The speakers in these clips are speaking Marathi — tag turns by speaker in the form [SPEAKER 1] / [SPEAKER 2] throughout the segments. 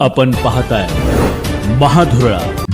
[SPEAKER 1] आपण पाहताय महाधुरळा.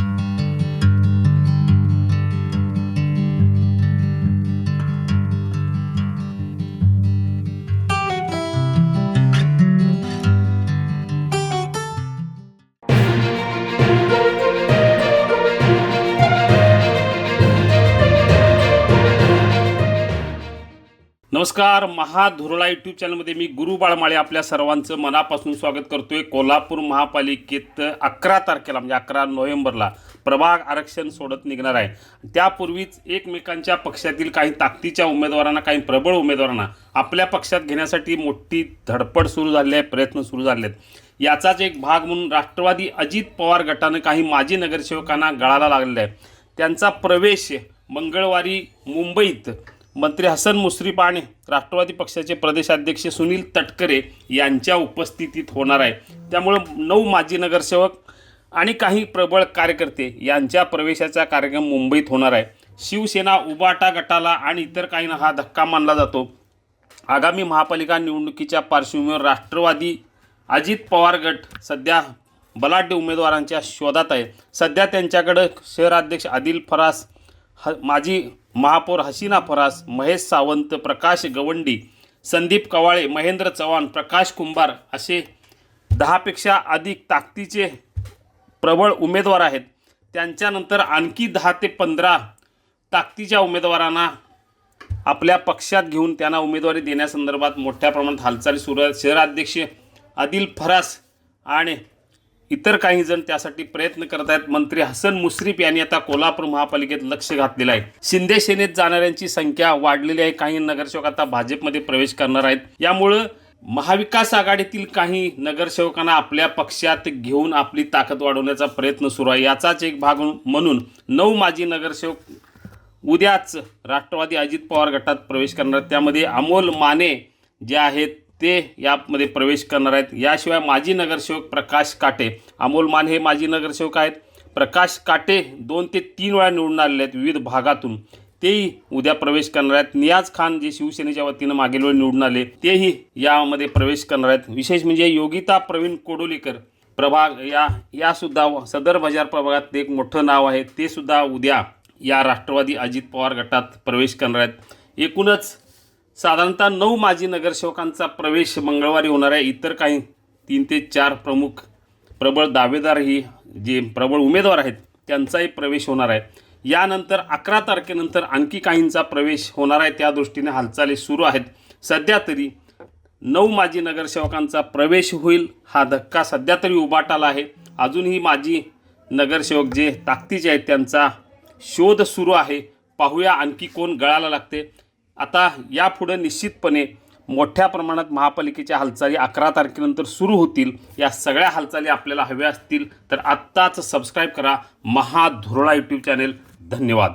[SPEAKER 2] नमस्कार महाधुरळा यूट्यूब चॅनलमध्ये मी गुरु बाळमाळे आपल्या सर्वांचं मनापासून स्वागत करतोय. कोल्हापूर महापालिकेत अकरा तारखेला म्हणजे अकरा नोव्हेंबरला प्रभाग आरक्षण सोडत निघणार आहे. त्यापूर्वीच एकमेकांच्या पक्षातील काही ताकदीच्या उमेदवारांना काही प्रबळ उमेदवारांना आपल्या पक्षात घेण्यासाठी मोठी धडपड सुरू झाली आहे प्रयत्न सुरू झाले आहेत. याचाच एक भाग म्हणून राष्ट्रवादी अजित पवार गटानं काही माजी नगरसेवकांना गळाला लागलेला आहे. त्यांचा प्रवेश मंगळवारी मुंबईत मंत्री हसन मुश्रीफ आणि राष्ट्रवादी पक्षाचे प्रदेशाध्यक्ष सुनील तटकरे यांच्या उपस्थितीत होणार आहे. त्यामुळं नऊ माजी नगरसेवक आणि काही प्रबळ कार्यकर्ते यांच्या प्रवेशाचा कार्यक्रम मुंबईत होणार आहे. शिवसेना उबाटा गटाला आणि इतर काहींना हा धक्का मानला जातो. आगामी महापालिका निवडणुकीच्या पार्श्वभूमीवर राष्ट्रवादी अजित पवार गट सध्या बलाढ्य उमेदवारांच्या शोधात आहे. सध्या त्यांच्याकडं शहराध्यक्ष आदिल फरास ह माजी महापौर हसीना फरास महेश सावंत प्रकाश गवंडी संदीप कवाळे महेंद्र चव्हाण प्रकाश कुंभार असे दहापेक्षा अधिक ताकदीचे प्रबळ उमेदवार आहेत. त्यांच्यानंतर आणखी दहा ते पंधरा ताकदीच्या उमेदवारांना आपल्या पक्षात घेऊन त्यांना उमेदवारी देण्यासंदर्भात मोठ्या प्रमाणात हालचाली सुरू आहेत. शहराध्यक्ष आदिल फरास आणि इतर काही जण त्यासाठी प्रयत्न करत आहेत. मंत्री हसन मुश्रीफ यांनी आता कोल्हापूर महापालिकेत लक्ष घातलेलं आहे. शिंदे सेनेत जाणाऱ्यांची संख्या वाढलेली आहे. काही नगरसेवक आता भाजपमध्ये प्रवेश करणार आहेत. यामुळं महाविकास आघाडीतील काही नगरसेवकांना आपल्या पक्षात घेऊन आपली ताकद वाढवण्याचा प्रयत्न सुरू आहे. याचाच एक भाग म्हणून नऊ माजी नगरसेवक उद्याच राष्ट्रवादी अजित पवार गटात प्रवेश करणार आहेत. त्यामध्ये अमोल माने जे आहेत ते यामध्ये प्रवेश करणार आहेत. याशिवाय माजी नगरसेवक प्रकाश काटे अमोल मान हे माजी नगरसेवक आहेत. प्रकाश काटे दोन ते तीन वेळा निवडून आलेले आहेत विविध भागातून. तेही उद्या प्रवेश करणार आहेत. नियाज खान जे शिवसेनेच्या वतीनं मागील वेळी निवडून आले तेही यामध्ये प्रवेश करणार आहेत. विशेष म्हणजे योगिता प्रवीण कोडोलीकर प्रभाग या यासुद्धा सदर बाजार प्रभागात एक मोठं नाव आहे. ते सुद्धा उद्या या राष्ट्रवादी अजित पवार गटात प्रवेश करणार आहेत. एकूणच साधारणतः नऊ माजी नगरसेवकांचा प्रवेश मंगळवारी होणार आहे. इतर काही तीन ते चार प्रमुख प्रबळ दावेदारही जे प्रबळ उमेदवार आहेत त्यांचाही प्रवेश होणार आहे. यानंतर अकरा तारखेनंतर आणखी काहींचा प्रवेश होणार आहे. त्या दृष्टीने हालचाली सुरू आहेत. सध्या तरी नऊ माजी नगरसेवकांचा प्रवेश होईल हा धक्का सध्या तरी उभाटाला आहे. अजूनही माजी नगरसेवक जे ताकदीचे आहेत त्यांचा शोध सुरू आहे. पाहूया आणखी कोण गळाला लागते. आता यापुढं निश्चितपणे मोठ्या प्रमाणात महापालिकेच्या हालचाली अकरा तारखेनंतर सुरू होतील. या सगळ्या हालचाली आपल्याला हव्या असतील. तर आत्ताच सबस्क्राईब करा. महाधुरळा यूट्यूब चॅनेल धन्यवाद.